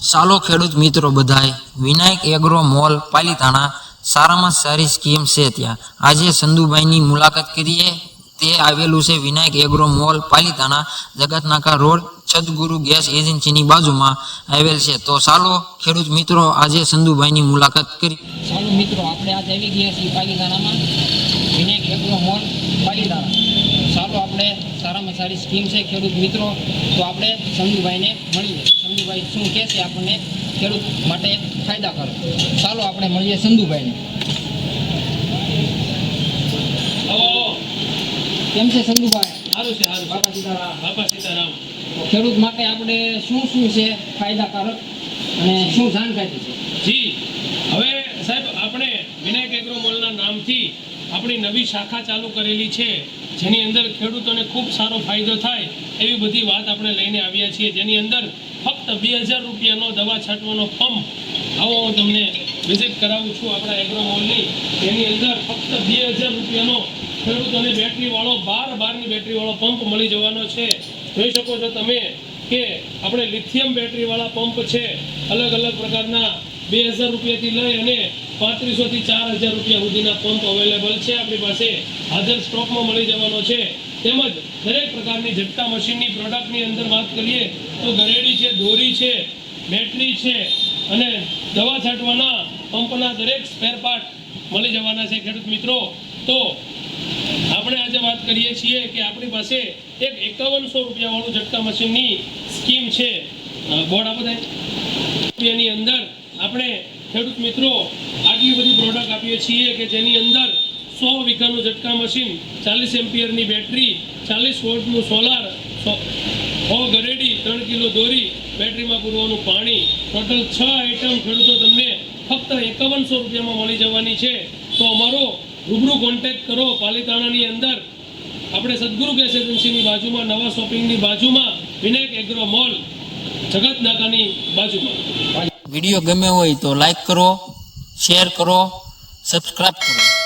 ચાલો ખેડૂત મિત્રો બધાય, વિનાયક એગ્રો મોલ, પાલીતાણા, સારામાં સારી સ્કીમ છે ત્યાં. આજે સંધુભાઈની મુલાકાત કરીએ. તે આવેલું છે વિનાયક એગ્રો મોલ, પાલીતાણા, જગતનાકા રોડ સદગુરુ ગેસ એજન્સીની બાજુમાં આવેલ છે. તો સાલો ખેડૂત મિત્રો, આજે સંધુભાઈની મુલાકાત કરી. સાલો મિત્રો, આપણે આજે આવી ગયા છીએ પાલીતાણામાં. Vinayak agro mall, Palitana. ચાલો આપણે સારામાં સારી સ્કીમ છે ખેડૂત મિત્રો તો આપણે સંજુભાઈને મળીએ. સંજુભાઈ શું કહે છે આપણને? ખેડૂત માટે ફાયદાકારક. ચાલો આપણે મળીએ સંધુભાઈને કેમ છે સંધુભાઈ સારું છે સારું બાપા સીતારામ. બાપા સીતારામ. ખેડૂત માટે આપણે શું શું છે ફાયદાકારક અને શું જાણકારી છે? જી હવે સાહેબ આપણે વિનાયક એગ્રો મોલના નામથી આપણી નવી શાખા ચાલુ કરેલી છે, જેની અંદર ખેડૂતોને ખૂબ સારો ફાયદો થાય એવી બધી વાત આપણે લઈને આવ્યા છીએ. જેની અંદર ફક્ત બે હજાર રૂપિયાનો દવા છાંટવાનો પંપ, આવો હું તમને વિઝિટ કરાવું છું આપણા એગ્રો મોલની એની અંદર ફક્ત બે હજાર રૂપિયાનો ખેડૂતોને બેટરીવાળો, બાર બારની બેટરીવાળો પંપ મળી જવાનો છે. જોઈ શકો છો તમે કે આપણે લિથિયમ બેટરીવાળા પંપ છે, અલગ અલગ પ્રકારના બે હજાર રૂપિયાથી લઈ અને પાંત્રીસોથી ચાર હજાર રૂપિયા સુધીના પંપ અવેલેબલ છે. આપણી પાસે હાજર સ્ટોકમાં મળી જવાનો છે. તેમજ દરેક પ્રકારની ઝટકા મશીનની પ્રોડક્ટની અંદર વાત કરીએ તો ગરેડી છે, દોરી છે, બેટરી છે અને દવા છાંટવાના પંપના દરેક સ્પેર પાર્ટ મળી જવાના છે ખેડૂત મિત્રો. તો આપણે આજે વાત કરીએ છીએ કે આપણી પાસે એક એકાવનસો રૂપિયાવાળું ઝટકા મશીનની સ્કીમ છે. બોર્ડ આપો રૂપિયાની અંદર આપણે ખેડૂત મિત્રો આટલી બધી પ્રોડક્ટ આપીએ છીએ કે જેની અંદર સો વીઘાનું ઝટકા મશીન ચાલીસ એમ્પિયરની બેટરી ચાલીસ વોટનું સોલાર સો ગરેડી, ત્રણ કિલો દોરી, બેટરીમાં પૂરવાનું પાણી ટોટલ છ આઈટમ ખેડૂતો તમને ફક્ત એકાવનસો રૂપિયામાં મળી જવાની છે. તો અમારો રૂબરૂ કોન્ટેક્ટ કરો પાલિતાણાની અંદર. આપણે સદગુરુ ગેસ એજન્સીની બાજુમાં, નવા શોપિંગની બાજુમાં, વિનાયક એગ્રો મોલ જગત નાકાની બાજુમાં. વીડિયો ગમે હોય તો લાઈક કરો શેર કરો સબસ્ક્રાઈબ કરો.